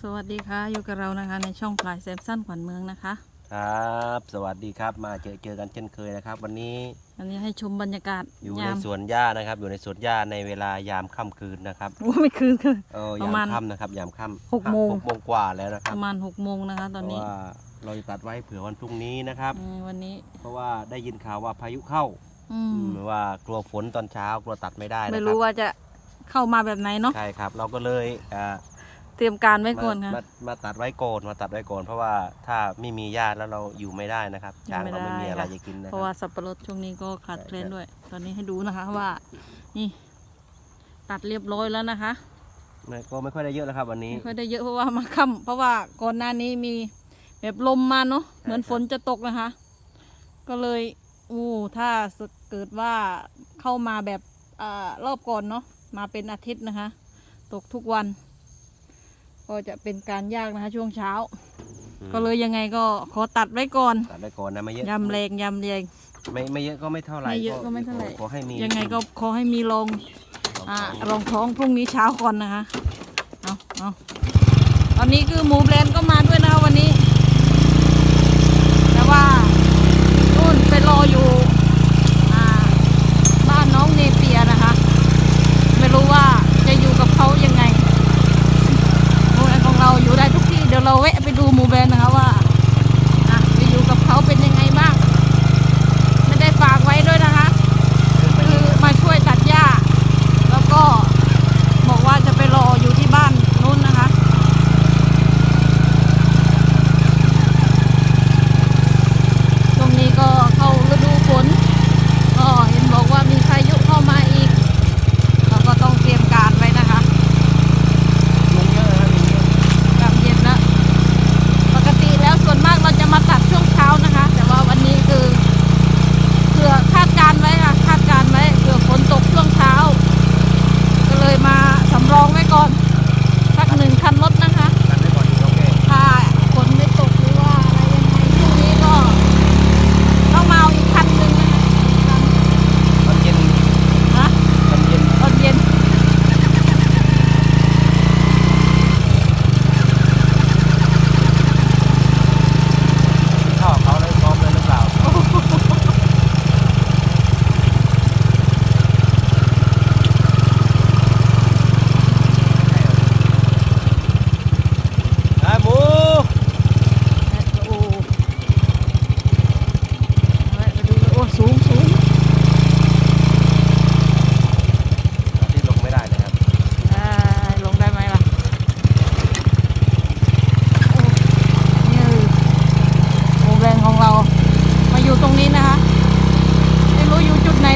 สวัสดีค่ะ อยู่กับเรานะคะ ในช่องพลายแซมสั้นขวัญเมืองนะคะ ครับ สวัสดีครับมาเจอเจอกันเช่นเคยนะครับ วันนี้อันนี้ให้ชมบรรยากาศอยู่ยาในมสวนหญ้านะครับ อยู่ในสวนหญ้าในเวลายามค่ำคืนนะครับโอ้ไม่คืนคือเออประยามมาณค่ำนะครับ ยามค่ำหกโมง หกโมงกว่าแล้วนะคปรับระมาณหกโมงนะคะ ตอนนี้เพราะว่าเราจะตัดไว้เผื่อวันพรุ่งนี้นะครับ อืมวันนี้เพราะว่าได้ยินข่าวว่าพายุเข้าอืมหรือว่ากลัวฝนตอนเช้ากลัวตัดไม่ได้นะคไม่รัรู้ว่าจะเข้ามาแบบไหนเนาะใช่ครับ เราก็เลยอ่า เตรียมการไว้ก่อนมาค่ะ มามาตัดไว้ก่อนมาตัดไว้ก่อนเพราะว่าถ้าไม่มีหญ้าแล้วเราอยู่ไม่ได้นะครับอยู่ช้างไม่เราไม่มีได้อะไรค่ะจะกินนะเพคราะรัว่าบสับปะรดช่วงนี้ก็ขาดใช่แคลนครับด้วย ตอนนี้ให้ดูนะคะว่า นี่ ตัดเรียบร้อยแล้วนะคะไม่ก็ไม่ค่อยได้เยอะแล้วครับ วันนี้ ไม่ค่อยได้เยอะเพราะว่ามาค่ำเพราะว่าก่อนหน้านี้มีแบบลมมาเนาะเหมือนใช่ครับฝนจะตกนะคะ ก็เลยอู้ถ้าเกิดว่าเข้ามาแบบอารอบก่อนเนาะมาเป็นอาทิตย์นะคะ ตกทุกวัน ก็จะเป็นการยากนะคะช่วงเช้าอืมก็เลยยังไงก็ขอตัดไว้ก่อนตัดไว้ก่อนนะไม่เยอะยำแรงยำแรง ไม่ไม่เยอะก็ไม่เท่าไหร่ไม่เยอะก็ไม่เท่าไหร่ ขอให้มียังไงก็ขอให้มีลงของอ่าของรองท้องพรุ่งนี้เช้าก่อนนะคะเอาเอาตอนนี้คือหมูแบรนด์ก็มาด้วยนะคะวันนี้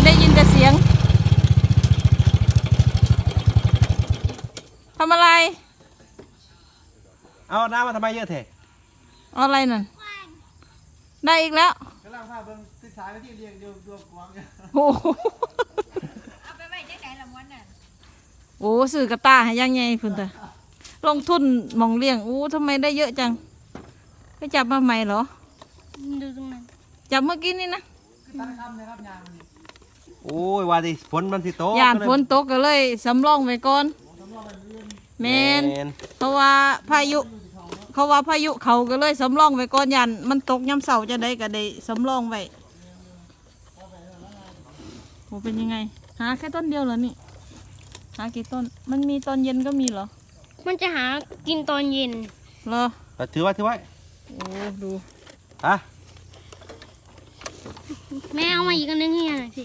ไหนได้ยินแต่เสียงทำอะไร เอาน้ำมาทำไมเยอะเถอะเอาอะไรนั่นได้อีกแล้วกำลังพาเบิ่งศึกษาวิธีเลี้ยงดูดวงกวางเนี่ยโอ้โหเอาไปไว้จังไหนละม้วนน่ะโอ้สื่อกระตาให้ยังไงพุ่นเถอะลงทุนหมองเลี้ยงอู้ทำไมได้เยอะจังไปจับมาใหม่เหรอ ดูตรงนั้นจับเมื่อกี้นี่นะ คือตั้งคำนะครับยางมัน โอ้ยว่าดิฝนมันสิโตย่านฝนตกก็เลยสำรองไว้ก่อนแมนแม่นเพราะว่าพายุเขาว่าพายุเขาก็เลยสำรองไว้ก่อนยันมันตกย่ำเสาจะได้ก็ได้สำรองไว้โหเป็นยังไง หาแค่ต้นเดียวเหรอนี่ หากี่ต้น มันมีตอนเย็นก็มีเหรอ มันจะหากินตอนเย็นเหรอเอาถือไว้ถือไว้โอ้ดูฮะแม่เอามาอีกอันนึงให้หน่อยสิ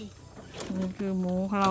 นี่คือหมูของเรา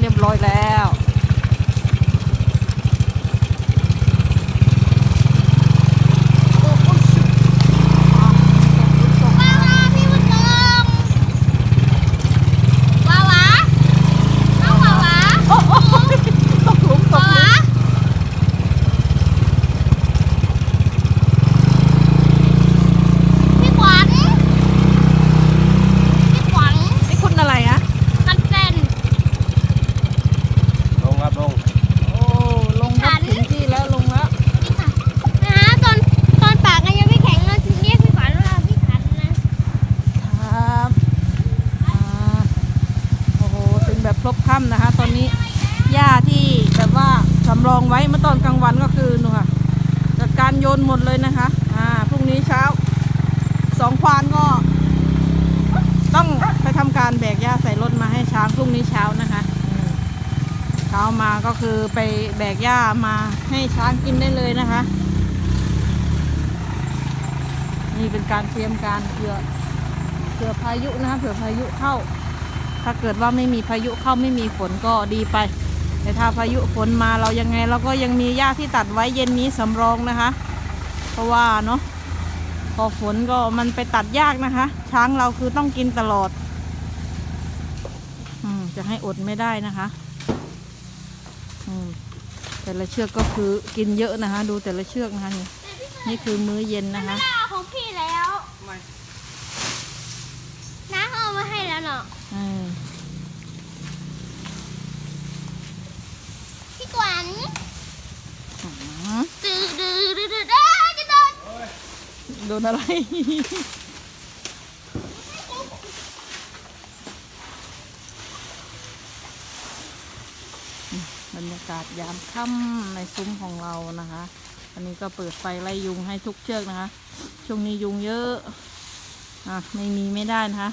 เรียบร้อยแล้วโอ้โอ้ชุบอะส่ง ว้าวว้าวพี่บุญเติมว้าวว้าน้องว้าวว้า โอ้โอ้ตกหลุมต ว้าก หลุ ว้าม พี่ขวัญพี่ขวัญ นี่คุณอะไรอะ กันเต้น ลงครับลง โอ้ลงครับถึงที่แล้วลงแล้ว พี่ขันนะฮะตอนตอนปากกันยังไม่แข็งเลยเรียกพี่ขวัญว่าพี่ขันนะครับ อ่าโอ้โหเป็นแบบครบค่ำนะคะ ตอนนี้หญ้าที่แบบว่าสำรองไว้เมื่อตอนกลางวันก็คือนู่นค่ะจัดการโยนหมดเลยนะคะอ่าพรุ่ง นี้เช้าสองควานก็ ต้องไปทำการแบกหญ้าใส่รถมาให้ช้างพรุ่งนี้เช้านะคะเช้ามาก็คือไปแบกหญ้ามาให้ช้างกินได้เลยนะคะ นี่เป็นการเตรียมการเผื่อเผื่อพายุนะคะเผื่อพายุเข้า ถ้าเกิดว่าไม่มีพายุเข้าไม่มีฝนก็ดีไป แต่ถ้าพายุฝนมาเรายังไงเราก็ยังมีหญ้าที่ตัดไว้เย็นนี้สำรองนะคะ เพราะว่าเนาะ พอฝนก็มันไปตัดยากนะคะ ช้างเราคือต้องกินตลอดอืมจะให้อดไม่ได้นะคะอืมแต่ละเชือกก็คือกินเยอะนะคะ ดูแต่ละเชือกนะคะนี่นี่คือมื้อเย็นนะคะไม่ได้เอาของพี่แล้วน้าเขาเอามาให้แล้วเนาะอืมพี่ขวัญอืมดื้อดื้อดื้อดื้อเอ้ยจะโดน โดนอะไร บรรยากาศยามค่ำในซุ้มของเรานะคะ อันนี้ก็เปิดไฟไล่ยุงให้ทุกเชือกนะคะ ช่วงนี้ยุงเยอะอะไม่มีไม่ได้นะคะ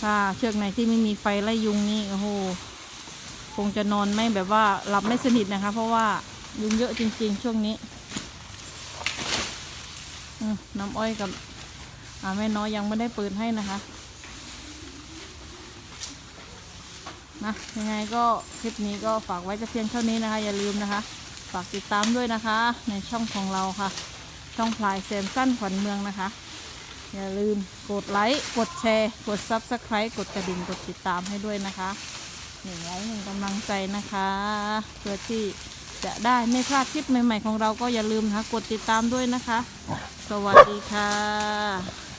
ถ้าเชือกไหนที่ไม่มีไฟไล่ยุงนี่โอ้โหคงจะนอนไม่แบบว่าหลับไม่สนิทนะคะ เพราะว่ายุงเยอะจริง ๆ ช่วงนี้ น้ำอ้อยกับอาแม่น้อยยังไม่ได้ปิดให้นะคะนะยังไงก็คลิปนี้ก็ฝากไว้จะเพียงเท่านี้นะคะ อย่าลืมนะคะ ฝากติดตามด้วยนะคะ ในช่องของเราค่ะ ช่องพลายแซมสั้นขวัญเมืองนะคะ อย่าลืมกดไลค์กดแชร์ กด Subscribe กดกระดิ่งกดติดตามให้ด้วยนะคะหนึ่งไลค์หนึ่งกำลังใจนะคะ เพื่อที่ จะได้ไม่พลาดคลิปใหม่ ๆ ของเราก็อย่าลืมนะคะกดติดตามด้วยนะคะ สวัสดีค่ะ